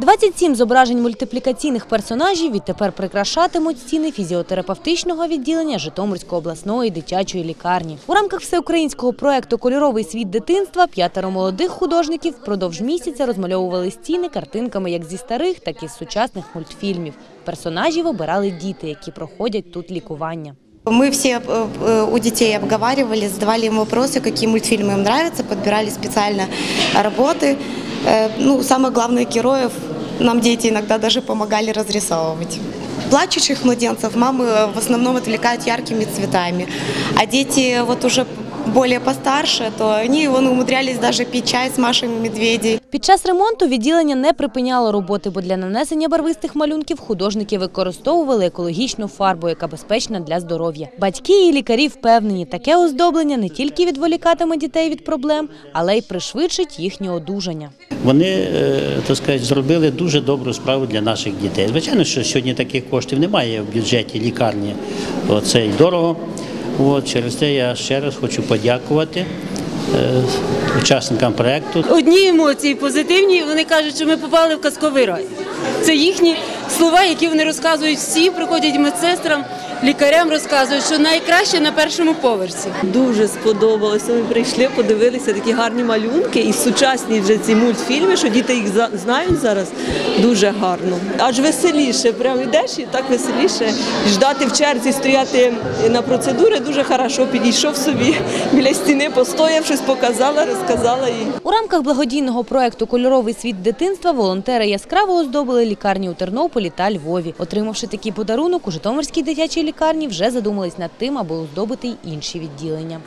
27 зображень мультиплікаційних персонажів відтепер прикрашатимуть стіни фізіотерапевтичного відділення Житомирської обласної дитячої лікарні. У рамках всеукраїнського проекту Кольоровий світ дитинства п'ятеро молодих художників впродовж місяця розмальовували стіни картинками як зі старих, так і з сучасних мультфільмів. Персонажів обирали діти, які проходять тут лікування. Мы все э, э, у детей обговаривали, задавали им вопросы, какие мультфильмы им нравятся, подбирали специально работы. Э, Ну, самое главное, героев нам дети иногда даже помогали разрисовывать. Плачущих младенцев мамы э, в основном отвлекают яркими цветами, а дети вот уже более постарше, то они вон, умудрялись даже пить чай с Машей Медведей. Під час ремонту відділення не припиняло роботи, бо для нанесення барвистих малюнків художники використовували екологічну фарбу, яка безпечна для здоров'я. Батьки і лікарі впевнені, таке оздоблення не тільки відволікатиме дітей від проблем, але й пришвидшить їхнє одужання. Вони е, так сказати, зробили дуже добру справу для наших дітей. Звичайно, що сьогодні таких коштів немає в бюджеті лікарні. Це й дорого. От, через це я ще раз хочу подякувати е, учасникам проєкту. Одні емоції позитивні. Вони кажуть, що ми попали в казковий рай. Це їхні слова, які вони розказують всі, приходять медсестрам, лікарям розказують, що найкраще на першому поверсі. Дуже сподобалося. Ми прийшли, подивилися такі гарні малюнки і сучасні вже ці мультфільми, що діти їх знають зараз дуже гарно. Аж веселіше. Прям йдеш і так веселіше. Ждати в черзі, стояти на процедури дуже хорошо. Підійшов собі біля стіни, постояв, щось показала, розказала і У рамках благодійного проекту Кольоровий світ дитинства волонтери яскраво оздобили лікарні у Тернополі та Львові. Отримавши такий подарунок, у Житомирській дитячій лікарні вже задумались над тим, аби оздобити й інші відділення.